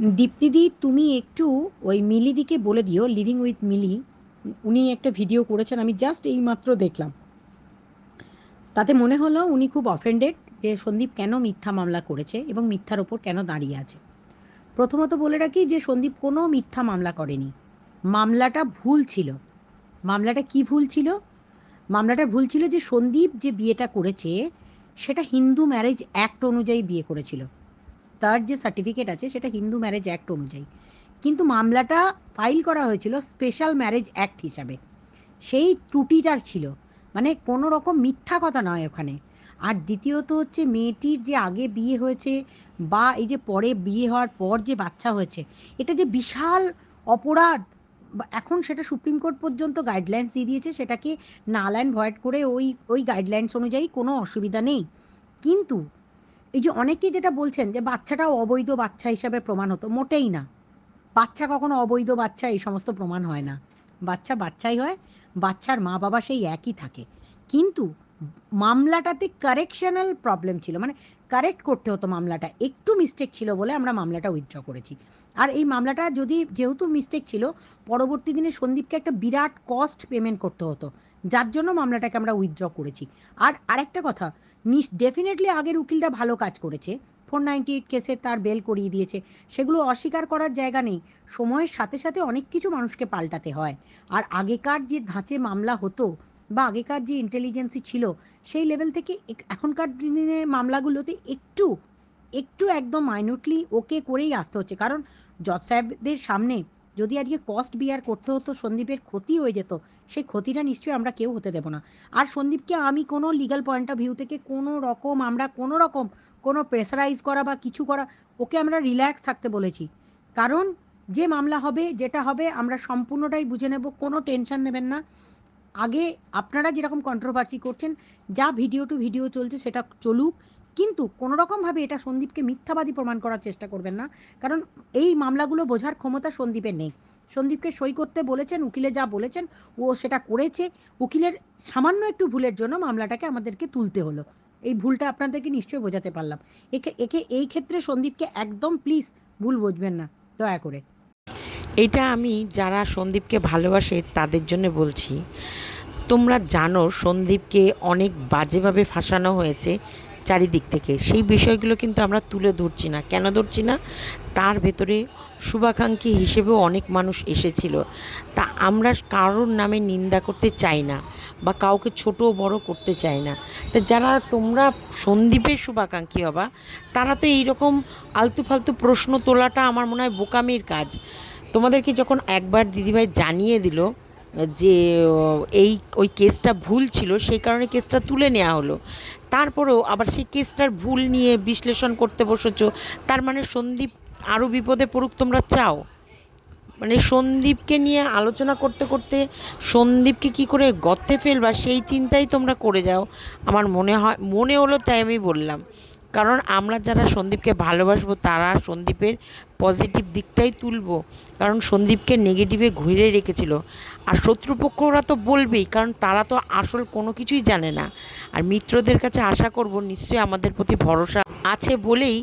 দীপ্তিদি তুমি একটু ওই মিলিদিকে বলে দিও লিভিং উইথ মিলি। উনি একটা ভিডিও করেছেন, আমি জাস্ট এইমাত্র দেখলাম। তাতে মনে হলো উনি খুব অফেন্ডেড যে সন্দীপ কেন মিথ্যা মামলা করেছে এবং মিথ্যার ওপর কেন দাঁড়িয়ে আছে। প্রথমত বলে রাখি যে সন্দীপ কোনো মিথ্যা মামলা করেনি। মামলাটা ভুল ছিল। মামলাটা কি ভুল ছিল? মামলাটা ভুল ছিল যে সন্দীপ যে বিয়েটা করেছে, সেটা হিন্দু ম্যারেজ অ্যাক্ট অনুযায়ী বিয়ে করেছিল। তার যে সার্টিফিকেট আছে, সেটা হিন্দু ম্যারেজ অ্যাক্ট অনুযায়ী। কিন্তু মামলাটা ফাইল করা হয়েছিল স্পেশাল ম্যারেজ অ্যাক্ট হিসাবে। সেই ত্রুটিটার ছিল। মানে কোনো রকম মিথ্যা কথা নয় ওখানে। আর দ্বিতীয়ত হচ্ছে মেয়েটির যে আগে বিয়ে হয়েছে বা এই যে পরে বিয়ে হওয়ার পর যে বাচ্চা হয়েছে, এটা যে বিশাল অপরাধ এখন সেটা সুপ্রিম কোর্ট পর্যন্ত গাইডলাইন্স দিয়ে দিয়েছে, সেটাকে নাল অ্যান্ড ভয়েড করে ওই ওই গাইডলাইন্স অনুযায়ী কোনো অসুবিধা নেই। কিন্তু এই যে অনেকেই যেটা বলছেন যে বাচ্চাটাও অবৈধ বাচ্চা হিসাবে প্রমাণ হতো, মোটেই না। বাচ্চা কখনো অবৈধ বাচ্চা এই সমস্ত প্রমাণ হয় না। বাচ্চা বাচ্চাই হয়, বাচ্চার মা বাবা সেই একই থাকে। কিন্তু মামলাটাতে কারেকশনাল প্রবলেম ছিল। মানে কারেক্ট করতে হতো মামলাটা। একটু মিস্টেক ছিল বলে আমরা মামলাটা উইথড্র করেছি। আর এই মামলাটা যদি যেহেতু মিস্টেক ছিল, পরবর্তী দিনে সন্দীপকে একটা বিরাট কস্ট পেমেন্ট করতে হতো। যার জন্য মামলাটাকে আমরা উইথড্র করেছি। আর আরেকটা কথা ডেফিনেটলি আগের উকিলটা ভালো কাজ করেছে। ফোর নাইনটি এইট কেসে তার বেল করিয়ে দিয়েছে। সেগুলো অস্বীকার করার জায়গা নেই। সময়ের সাথে সাথে অনেক কিছু মানুষকে পাল্টাতে হয়। আর আগেকার যে ধাঁচে মামলা হতো বা আগেকার যে ইন্টেলিজেন্সি ছিল, সেই লেভেল থেকে এখনকার দিনে মামলাগুলোতে একটু একটু একদম মাইনুটলি ওকে করেই আসতে হচ্ছে। কারণ জজ সাহেবদের সামনে যদি আজকে কস্ট বিয়ার করতে হতো, সন্দীপের ক্ষতি হয়ে যেত, সেই ক্ষতিটা নিশ্চয়ই আমরা কেউ হতে দেবো না। আর সন্দীপকে আমি কোনো লিগ্যাল পয়েন্ট অফ ভিউ থেকে কোনো রকম আমরা কোনো রকম কোনো প্রেসারাইজ করা বা কিছু করা, ওকে আমরা রিল্যাক্স থাকতে বলেছি। কারণ যে মামলা হবে, যেটা হবে, আমরা সম্পূর্ণটাই বুঝে নেব, কোনো টেনশন নেবেন না। আগে আপনারা যেরকম কন্ট্রোভার্সি করছেন, যা ভিডিও টু ভিডিও চলছে সেটা চলুক, কিন্তু কোনো রকমভাবে এটা সন্দীপকে মিথ্যাবাদী প্রমাণ করার চেষ্টা করবেন না, কারণ এই মামলাগুলো বোঝার ক্ষমতা সন্দীপের নেই। সন্দীপকে সই করতে বলেছেন, উকিলে যা বলেছেন, ও সেটা করেছে। উকিলের সামান্য একটু ভুলের জন্য মামলাটাকে আমাদেরকে তুলতে হলো। এই ভুলটা আপনাদেরকে নিশ্চয়ই বোঝাতে পারলাম। একে একে এই ক্ষেত্রে সন্দীপকে একদম প্লিজ ভুল বুঝবেন না, দয়া করে। এটা আমি যারা সন্দীপকে ভালোবাসে তাদের জন্য বলছি, তোমরা জানো সন্দীপকে অনেক বাজেভাবে ফাঁসানো হয়েছে চারিদিক থেকে। সেই বিষয়গুলো কিন্তু আমরা তুলে ধরছি না। কেন ধরছি না? তার ভেতরে শুভাকাঙ্ক্ষী হিসেবেও অনেক মানুষ এসেছিল। তা আমরা কারোর নামে নিন্দা করতে চাই না বা কাউকে ছোট বড় করতে চাই না। তা যারা তোমরা সন্দীপের শুভাকাঙ্ক্ষী হবা, তারা তো এইরকম আলতু ফালতু প্রশ্ন তোলাটা আমার মনে হয় বোকামির কাজ। তোমাদেরকে যখন একবার দিদিভাই জানিয়ে দিল যে এই, ওই কেসটা ভুল ছিল, সেই কারণে কেসটা তুলে নেওয়া হলো, তারপরেও আবার সেই কেসটার ভুল নিয়ে বিশ্লেষণ করতে বসেছ, তার মানে সন্দীপ আরও বিপদে পড়ুক তোমরা চাও? মানে সন্দীপকে নিয়ে আলোচনা করতে করতে সন্দীপকে কি করে গর্তে ফেলবা, সেই চিন্তাই তোমরা করে যাও। আমার মনে হয়, মনে হলো তাই আমি বললাম। কারণ আমরা যারা সন্দীপকে ভালোবাসবো, তারা সন্দীপের পজিটিভ দিকটাই তুলব। কারণ সন্দীপকে নেগেটিভে ঘিরে রেখেছিল। আর শত্রুপক্ষরা তো বলবেই, কারণ তারা তো আসল কোনো কিছুই জানে না। আর মিত্রদের কাছে আশা করব, নিশ্চয়ই আমাদের প্রতি ভরসা আছে বলেই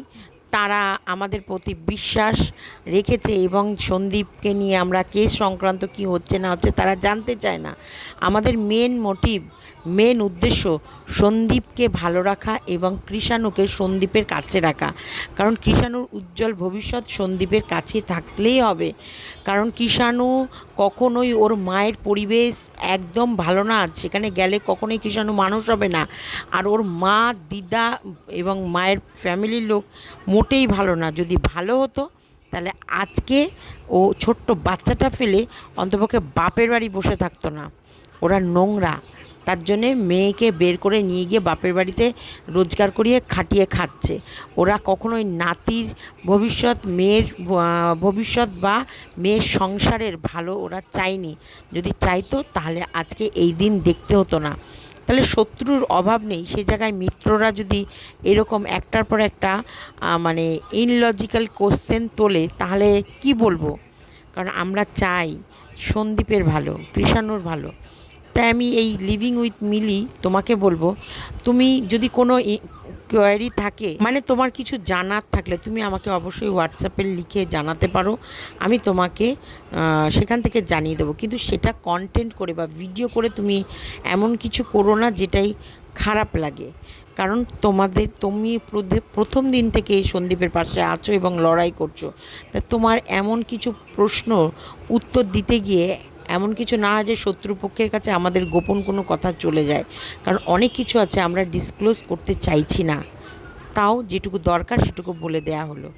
তারা আমাদের প্রতি বিশ্বাস রেখেছে এবং সন্দীপকে নিয়ে আমরা কেস সংক্রান্ত কি হচ্ছে না হচ্ছে তারা জানতে চায় না। আমাদের মেন মোটিভ মেন উদ্দেশ্য সন্দীপকে ভালো রাখা এবং কৃষাণুকে সন্দীপের কাছে রাখা। কারণ কৃষাণুর উজ্জ্বল ভবিষ্যৎ সন্দীপের কাছে থাকলেই হবে। কারণ কৃষাণু কখনোই ওর মায়ের পরিবেশ একদম ভালো না। সেখানে গেলে কখনোই কৃষাণু মানুষ হবে না। আর ওর মা, দিদা এবং মায়ের ফ্যামিলির লোক মোটেই ভালো না। যদি ভালো হতো, তাহলে আজকে ও ছোট্ট বাচ্চাটা ফেলে অন্তপক্ষে বাপের বাড়ি বসে থাকতো না। ওরা নোংরা। তার জন্যে মেয়েকে বের করে নিয়ে গিয়ে বাপের বাড়িতে রোজগার করিয়ে খাটিয়ে খাচ্ছে। ওরা কখনোই নাতির ভবিষ্যৎ, মেয়ের ভবিষ্যৎ বা মেয়ের সংসারের ভালো ওরা চায়নি। যদি চাইতো তাহলে আজকে এই দিন দেখতে হতো না। তাহলে শত্রুর অভাব নেই। সে জায়গায় মিত্ররা যদি এরকম একটার পর একটা মানে ইনলজিক্যাল কোশ্চেন তোলে তাহলে কি বলব? কারণ আমরা চাই সন্দীপের ভালো, কৃষাণুর ভালো। তাই আমি এই লিভিং উইথ মিলি তোমাকে বলব, তুমি যদি কোনো কোয়ারি থাকে মানে তোমার কিছু জানার থাকলে তুমি আমাকে অবশ্যই হোয়াটসঅ্যাপে লিখে জানাতে পারো, আমি তোমাকে সেখান থেকে জানিয়ে দেবো। কিন্তু সেটা কন্টেন্ট করে বা ভিডিও করে তুমি এমন কিছু করো না যেটাই খারাপ লাগে। কারণ তোমাদের, তুমি প্রথম দিন থেকে সন্দীপের পাশে আছো এবং লড়াই করছ। তা তোমার এমন কিছু প্রশ্ন উত্তর দিতে গিয়ে এমন কিছু না যে শত্রুপক্ষের কাছে আমাদের গোপন কোনো কথা চলে যায়। কারণ অনেক কিছু আছে আমরা ডিসক্লোজ করতে চাইছি না। তাও যেটুকু দরকার সেটুকু বলে দেয়া হলো।